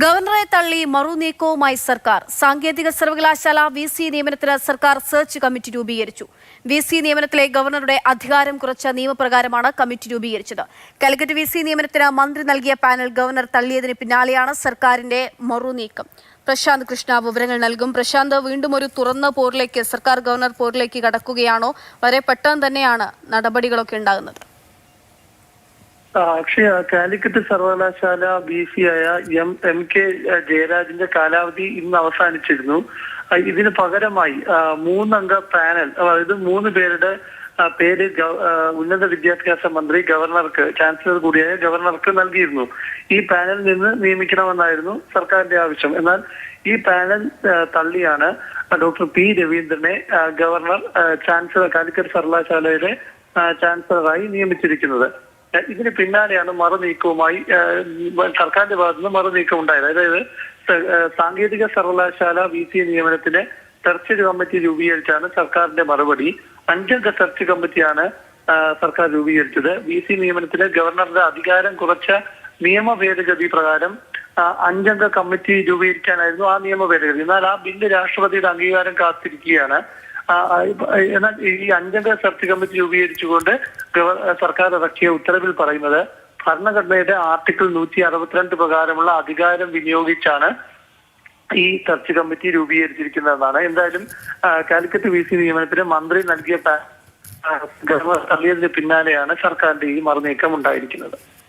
ഗവർണറെ തള്ളി മറുനീക്കവുമായി സർക്കാർ. സാങ്കേതിക സർവകലാശാല വി സി നിയമനത്തിന് സർക്കാർ സെർച്ച് കമ്മിറ്റി രൂപീകരിച്ചു. വി സി നിയമനത്തിലെ ഗവർണറുടെ അധികാരം കുറച്ച നിയമപ്രകാരമാണ് കമ്മിറ്റി രൂപീകരിച്ചത്. കാലിക്കറ്റ് വി സി നിയമനത്തിന് മന്ത്രി നൽകിയ പാനൽ ഗവർണർ തള്ളിയതിന് പിന്നാലെയാണ് സർക്കാരിന്റെ മറുനീക്കം പ്രശാന്ത് കൃഷ്ണ വിവരങ്ങൾ നൽകും. പ്രശാന്ത് വീണ്ടും ഒരു തുറന്ന പോരിലേക്ക് സർക്കാർ ഗവർണർ പോരിലേക്ക് കടക്കുകയാണോ? വളരെ പെട്ടെന്ന് തന്നെയാണ് നടപടികളൊക്കെ ഉണ്ടാകുന്നത്. അക്ഷയ കാലിക്കറ്റ് സർവകലാശാല ബി സി ആയ എം എം കെ ജയരാജിന്റെ കാലാവധി ഇന്ന് അവസാനിച്ചിരുന്നു. ഇതിന് പകരമായി മൂന്നംഗ പാനൽ അതായത് മൂന്ന് പേരുടെ പേര് ഉന്നത വിദ്യാഭ്യാസ മന്ത്രി ഗവർണർക്ക് ചാൻസലർ കൂടിയായ ഗവർണർക്ക് നൽകിയിരുന്നു. ഈ പാനലിൽ നിന്ന് നിയമിക്കണമെന്നായിരുന്നു സർക്കാരിന്റെ ആവശ്യം. എന്നാൽ ഈ പാനൽ തള്ളിയാണ് ഡോക്ടർ പി രവീന്ദ്രനെ ഗവർണർ ചാൻസലർ കാലിക്കറ്റ് സർവകലാശാലയുടെ ചാൻസലറായി നിയമിച്ചിരിക്കുന്നത്. ഇതിന് പിന്നാലെയാണ് മറുനീക്കവുമായി സർക്കാരിന്റെ ഭാഗത്തുനിന്ന് മറുനീക്കം ഉണ്ടായത് അതായത് സാങ്കേതിക സർവകലാശാല വി സി നിയമനത്തിന് സെർച്ച് കമ്മിറ്റി രൂപീകരിച്ചാണ് സർക്കാരിന്റെ മറുപടി. അഞ്ചംഗ സെർച്ച് കമ്മിറ്റിയാണ് സർക്കാർ രൂപീകരിച്ചത്. വി സി നിയമനത്തിന് ഗവർണറുടെ അധികാരം കുറച്ച നിയമ ഭേദഗതി പ്രകാരം അഞ്ചംഗ കമ്മിറ്റി രൂപീകരിക്കാനായിരുന്നു ആ നിയമ ഭേദഗതി എന്നാൽ ആ ബില്ല് രാഷ്ട്രപതിയുടെ അംഗീകാരം കാത്തിരിക്കുകയാണ്. എന്നാൽ ഈ അഞ്ചംഗ സെർച്ച് കമ്മിറ്റി രൂപീകരിച്ചുകൊണ്ട് സർക്കാർ ഇറക്കിയ ഉത്തരവിൽ പറയുന്നത് ഭരണഘടനയുടെ ആർട്ടിക്കിൾ നൂറ്റി അറുപത്തിരണ്ട് പ്രകാരമുള്ള അധികാരം വിനിയോഗിച്ചാണ് ഈ സെർച്ച് കമ്മിറ്റി രൂപീകരിച്ചിരിക്കുന്നതെന്നാണ്. എന്തായാലും കാലിക്കറ്റ് വി സി നിയമനത്തിന് മന്ത്രി നൽകിയ തള്ളിയതിന് പിന്നാലെയാണ് സർക്കാരിന്റെ ഈ മറുനീക്കം ഉണ്ടായിരിക്കുന്നത്.